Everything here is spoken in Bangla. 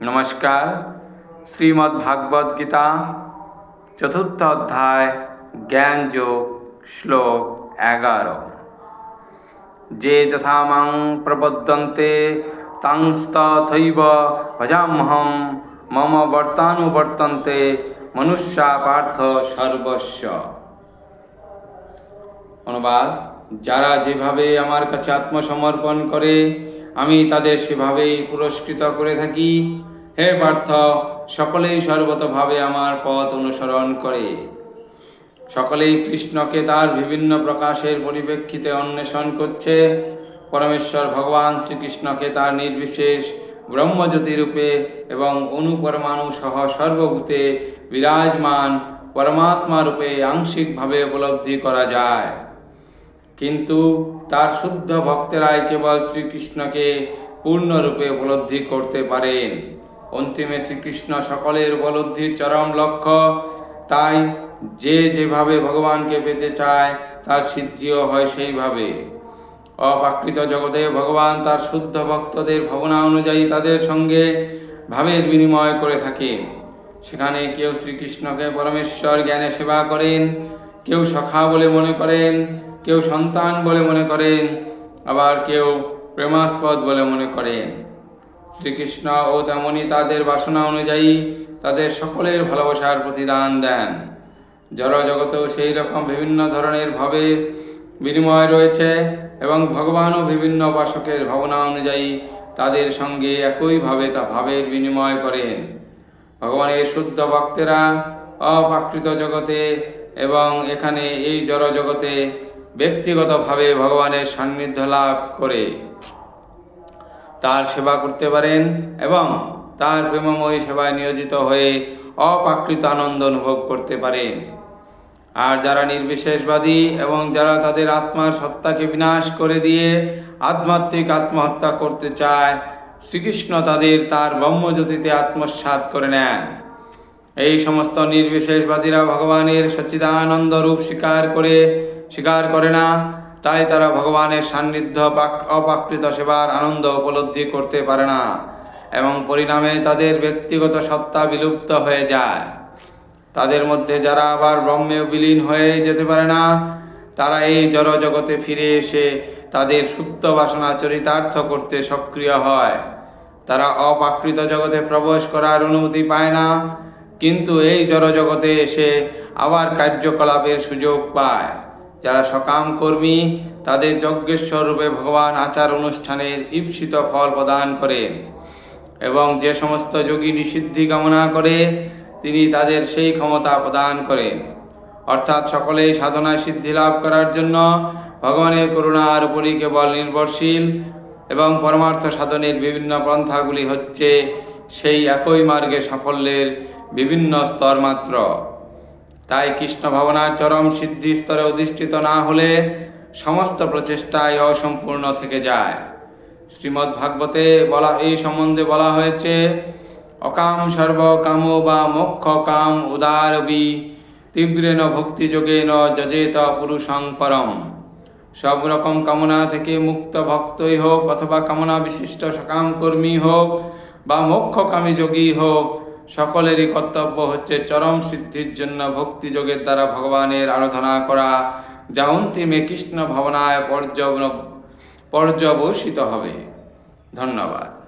নমস্কার। শ্রীমদ্ ভাগবত গীতা, চতুর্থ অধ্যায় জ্ঞান যোগ শ্লোক এগারো। যে যথা মাং প্রবদ্যন্তে তাংস্তথৈব ভজামহম, মম বর্তানুবর্তন্তে, মনুষ্যা পার্থ সর্বস্ব। অনুবাদ, যারা যেভাবে আমার কাছে আত্মসমর্পণ করে আমি তাদের সেভাবেই পুরস্কৃত করে থাকি। হে পার্থ, সকলেই সর্বতভাবে আমার পথ অনুসরণ করে। সকলেই কৃষ্ণকে তার বিভিন্ন প্রকাশের পরিপ্রেক্ষিতে অন্বেষণ করছে। পরমেশ্বর ভগবান শ্রীকৃষ্ণকে তার নির্বিশেষ ব্রহ্মজ্যোতি রূপে এবং অনুপরমাণু সহ সর্বভূতে বিরাজমান পরমাত্মা রূপে আংশিকভাবে উপলব্ধি করা যায়। কিন্তু তার শুদ্ধ ভক্তেরাই কেবল শ্রীকৃষ্ণকে পূর্ণরূপে উপলব্ধি করতে পারেন। অন্তিমে শ্রীকৃষ্ণ সকলের উপলব্ধির চরম লক্ষ্য, তাই যে যেভাবে ভগবানকে পেতে চায়, তার সিদ্ধিও হয় সেইভাবে। অপ্রাকৃত জগতে ভগবান তার শুদ্ধ ভক্তদের ভাবনা অনুযায়ী তাদের সঙ্গে ভাবের বিনিময় করে থাকেন। সেখানে কেউ শ্রীকৃষ্ণকে পরমেশ্বর জ্ঞানে সেবা করেন, কেউ সখা বলে মনে করেন কেউ সন্তান বলে মনে করেন আবার কেউ প্রেমাস্পদ বলে মনে করেন শ্রীকৃষ্ণ ও তেমনি তাদের বাসনা অনুযায়ী তাদের সকলের ভালোবাসার প্রতিদান দেন। জড় জগতেও সেই রকম বিভিন্ন ধরনের ভাবে বিনিময় রয়েছে এবং ভগবানও বিভিন্ন উপাসকের ভাবনা অনুযায়ী তাদের সঙ্গে একইভাবে তা ভাবের বিনিময় করেন। ভগবানের শুদ্ধ ভক্তেরা অপ্রাকৃত জগতে এবং এখানে এই জড় জগতে ব্যক্তিগতভাবে ভগবানের সান্নিধ্য লাভ করে তার সেবা করতে পারেন এবং তার প্রেমময়ী সেবায় নিয়োজিত হয়ে অপ্রাকৃত আনন্দ অনুভব করতে পারেন। আর যারা নির্বিশেষবাদী এবং যারা তাদের আত্মার সত্তাকে বিনাশ করে দিয়ে আধ্যাত্মিক আত্মহত্যা করতে চায়, শ্রীকৃষ্ণ তাদের তার ব্রহ্মজ্যোতিতে আত্মসাৎ করে নেন। এই সমস্ত নির্বিশেষবাদীরা ভগবানের সচ্চিদানন্দ রূপ স্বীকার করে স্বীকার করে না। তাই তারা ভগবানের সান্নিধ্য পাক- অপ্রাকৃত সেবার আনন্দ উপলব্ধি করতে পারে না এবং পরিণামে তাদের ব্যক্তিগত সত্তা বিলুপ্ত হয়ে যায়। তাদের মধ্যে যারা আবার ব্রহ্মে বিলীন হয়ে যেতে পারে না, তারা এই জড় জগতে ফিরে এসে তাদের সুপ্ত বাসনা চরিতার্থ করতে সক্রিয় হয়। তারা অপাকৃত জগতে প্রবেশ করার অনুমতি পায় না, কিন্তু এই জড় জগতে এসে আবার কার্যকলাপের সুযোগ পায়। যারা সকাম কর্মী, তাদের যজ্ঞেশ্বর রূপে ভগবান আচার অনুষ্ঠানের ঈপ্সিত ফল প্রদান করেন এবং যে সমস্ত যোগী নিষিদ্ধি কামনা করে, তিনি তাদের সেই ক্ষমতা প্রদান করেন অর্থাৎ সকলেই সাধনা সিদ্ধি লাভ করার জন্য ভগবানের করুণার উপরই কেবল নির্ভরশীল এবং পরমার্থ সাধনের বিভিন্ন পন্থাগুলি হচ্ছে সেই একই মার্গে সাফল্যের বিভিন্ন স্তর মাত্র। তাই কৃষ্ণ ভাবনার চরম সিদ্ধি স্তরে অধিষ্ঠিত না হলে সমস্ত প্রচেষ্টায় অসম্পূর্ণ থেকে যায়। শ্রীমদ্ ভাগবতে বলা, এই সম্বন্ধে বলা হয়েছে, অকাম সর্বকাম বা মোক্ষ কাম উদারবি, তীব্রেণ ভক্তিযোগেন যজেত পুরুষং পরম। সব রকম কামনা থেকে মুক্ত ভক্তই হোক অথবা কামনা বিশিষ্ট সকাম কর্মী হোক বা মোক্ষকামী যোগী হোক সকলেরই কর্তব্য হচ্ছে চরম সিদ্ধির জন্য ভক্তি যোগের দ্বারা ভগবানের আরাধনা করা। যা অন্তিমে কৃষ্ণ ভবনায় পর্যব পর্যবসিত হবে। ধন্যবাদ।